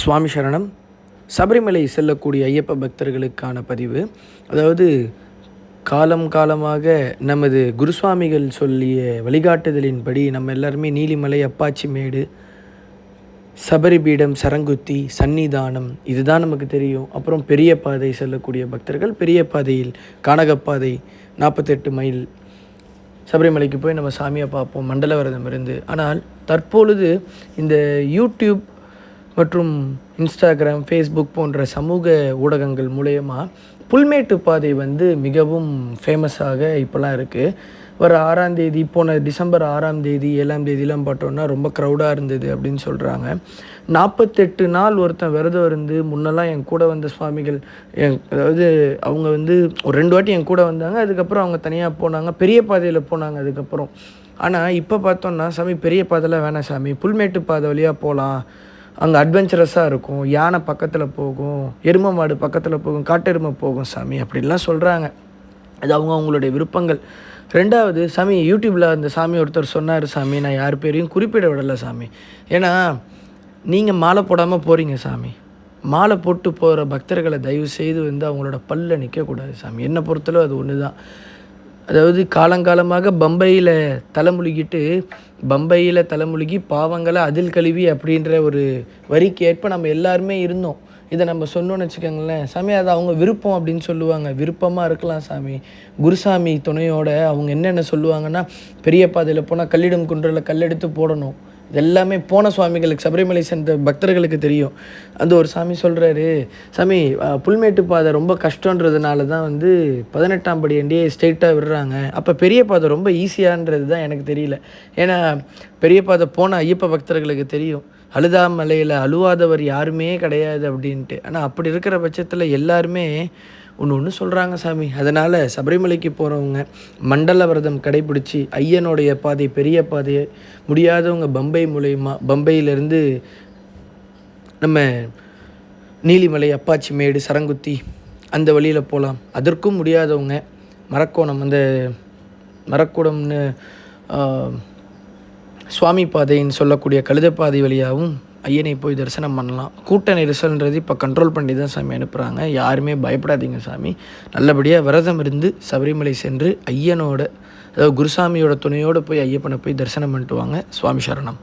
சுவாமி சரணம். சபரிமலை செல்லக்கூடிய ஐயப்ப பக்தர்களுக்கான பதிவு. அதாவது காலம் காலமாக நமது குருசுவாமிகள் சொல்லிய வழிகாட்டுதலின்படி நம்ம எல்லாருமே நீலிமலை அப்பாச்சி மேடு சபரிபீடம் சரங்குத்தி சன்னிதானம் இதுதான் நமக்கு தெரியும். அப்புறம் பெரிய பாதை செல்லக்கூடிய பக்தர்கள் பெரிய பாதையில் கானகப்பாதை நாற்பத்தெட்டு மைல் சபரிமலைக்கு போய் நம்ம சாமியை பார்ப்போம் மண்டல விரதம் இருந்து. ஆனால் தற்பொழுது இந்த யூடியூப் மற்றும் இன்ஸ்டாகிராம் ஃபேஸ்புக் போன்ற சமூக ஊடகங்கள் மூலயமா புல்மேட்டு பாதை வந்து மிகவும் ஃபேமஸாக இப்போலாம் இருக்குது வர ஆறாம் தேதி போன டிசம்பர் ஆறாம் தேதி ஏழாம் தேதிலாம் பார்த்தோன்னா ரொம்ப க்ரௌடாக இருந்தது அப்படின்னு சொல்கிறாங்க நாற்பத்தெட்டு நாள் ஒருத்தன் விரதம் இருந்து முன்னெல்லாம் என் கூட வந்த சுவாமிகள் என் அதாவது அவங்க வந்து ஒரு ரெண்டு வாட்டி என் கூட வந்தாங்க. அதுக்கப்புறம் அவங்க தனியாக போனாங்க. பெரிய பாதையில் போனாங்க அதுக்கப்புறம். ஆனால் இப்போ பார்த்தோன்னா சாமி பெரிய பாதையில் வேணாம் சாமி. புல்மேட்டு பாதை வழியாக போகலாம் அங்கே அட்வென்ச்சரஸாக இருக்கும். யானை பக்கத்தில் போகும். எருமை மாடு பக்கத்தில் போகும். காட்டெருமை போகும் சாமி. அப்படின்லாம் சொல்கிறாங்க அது அவங்க அவங்களுடைய விருப்பங்கள். ரெண்டாவது சாமி யூடியூப்பில் அந்த சாமி ஒருத்தர் சொன்னார் சாமி. நான் யார் பேரையும் குறிப்பிட விடலை சாமி. ஏன்னா நீங்கள் மாலை போடாமல் போகிறீங்க சாமி. மாலை போட்டு போகிற பக்தர்களை தயவு செய்து வந்து அவங்களோட பல்ல நிற்கக்கூடாது சாமி. என்னை பொறுத்தளவு அது ஒன்று தான் அதாவது காலங்காலமாக பம்பையில் தலைமுழுகிட்டு பம்பையில் தலைமுழுகி பாவங்களை அதில் கழுவி அப்படின்ற ஒரு வரிக்கு ஏற்ப நம்ம எல்லாருமே இருந்தோம். இதை நம்ம சொன்னோன்னு வச்சுக்கோங்களேன். சாமி அது அவங்க விருப்பம் அப்படின்னு சொல்லுவாங்க. விருப்பமாக இருக்கலாம் சாமி. குருசாமி துணையோட அவங்க என்னென்ன சொல்லுவாங்கன்னா பெரிய பாதையில் போனால் கல்லிடும் குன்றில் கல்லெடுத்து போடணும். எல்லாமே போன சுவாமிகளுக்கு சபரிமலை சென்ற பக்தர்களுக்கு தெரியும். அந்த ஒரு சாமி சொல்கிறாரு சாமி புல்மேட்டு பாதை ரொம்ப கஷ்டன்றதுனால தான் வந்து பதினெட்டாம் படி அண்டியே ஸ்ட்ரெயிட்டாக விடுறாங்க. அப்போ பெரிய பாதை ரொம்ப ஈஸியான்றது தான் எனக்கு தெரியல. ஏன்னா பெரிய பாதை போன ஐயப்ப பக்தர்களுக்கு தெரியும். அழுதாமலையில் அழுவாதவர் யாருமே கிடையாது அப்படின்ட்டு. ஆனால் அப்படி இருக்கிற பட்சத்தில் எல்லாருமே ஒன்று ஒன்று சொல்கிறாங்க சாமி. அதனால் சபரிமலைக்கு போகிறவங்க மண்டல விரதம் கடைபிடிச்சி ஐயனுடைய பாதை பெரிய பாதையை முடியாதவங்க பம்பை மூலயமா பம்பையிலேருந்து நம்ம நீலிமலை அப்பாச்சி மேடு சரங்குத்தி அந்த வழியில் போகலாம் அதற்கும் முடியாதவங்க மரக்கோணம் அந்த மரக்கூடம்னு சுவாமி பாதைன்னு சொல்லக்கூடிய கழுதைப்பாதை வழியாகவும் ஐயனை போய் தரிசனம் பண்ணலாம். கூட்ட நெரிசல்ன்றது இப்போ கண்ட்ரோல் பண்ணி தான் சாமி அனுப்புகிறாங்க யாருமே பயப்படாதீங்க சாமி. நல்லபடியாக விரதம் இருந்து சபரிமலை சென்று ஐயனோட அதாவது குருசாமியோட துணையோடு போய் ஐயப்பனை போய் தரிசனம் பண்ணிட்டு வாங்க. சுவாமி சரணம்.